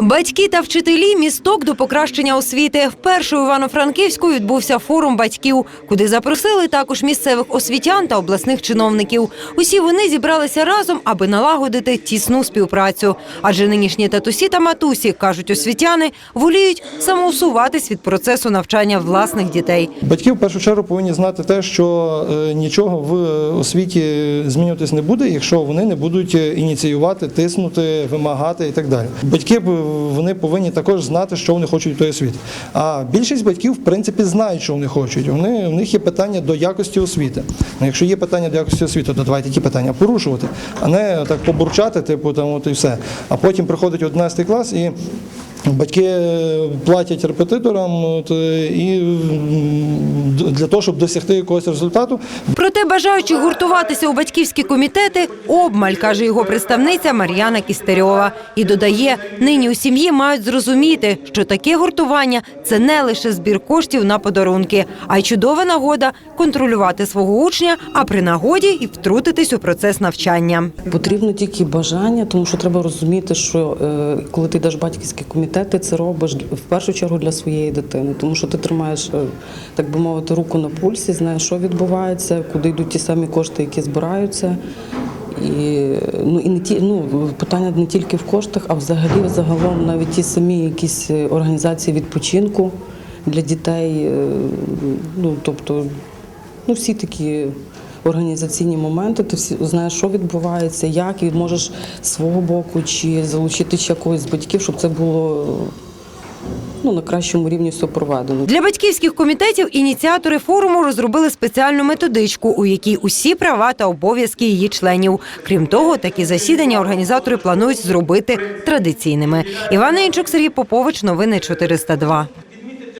Батьки та вчителі місток до покращення освіти. Вперше у Івано-Франківську відбувся форум батьків, куди запросили також місцевих освітян та обласних чиновників. Усі вони зібралися разом, аби налагодити тісну співпрацю. Адже нинішні татусі та матусі кажуть освітяни, воліють самоусуватись від процесу навчання власних дітей. Батьки в першу чергу повинні знати те, що е, нічого в освіті змінюватись не буде, якщо вони не будуть е, ініціювати, тиснути, вимагати і так далі. Батьки б, вони повинні також знати, що вони хочуть від тої освіти. А більшість батьків, в принципі, знають, що вони хочуть. Вони в них є питання до якості освіти. Ну, якщо є питання до якості освіти, то давайте ті питання порушувати, а не так побурчати, типу там от і все. А потім приходить 11 клас і. Батьки платять репетиторам от, і для того, щоб досягти якогось результату, Проте бажаючих гуртуватися у батьківські комітети обмаль, каже його представниця Мар'яна Кістерьова. І додає, нині у сім'ї мають зрозуміти, що таке гуртування це не лише збір коштів на подарунки, а й чудова нагода контролювати свого учня, а при нагоді і втрутитись у процес навчання. Потрібно тільки бажання, тому що треба розуміти, що е, коли ти йдеш в батьківський комітет, це робиш в першу чергу для своєї дитини, тому що ти тримаєш, е, так би мовити, руку на пульсі, знаєш, що відбувається, куди йдуть ті самі кошти, які збираються. І, ну, і не ті, ну, питання не тільки в коштах, а взагалі загалом навіть ті самі якісь е, організації відпочинку для дітей. е, Ну, тобто, ну, всі такі організаційні моменти, ти всі знаєш, що відбувається, як, і можеш з свого боку чи залучити ще когось з батьків, щоб це було ну, на кращому рівні все. Для батьківських комітетів ініціатори форуму розробили спеціальну методичку, у якій усі права та обов'язки її членів. Крім того, такі засідання організатори планують зробити традиційними. Іван Інчук, Сергій Попович, новини 402.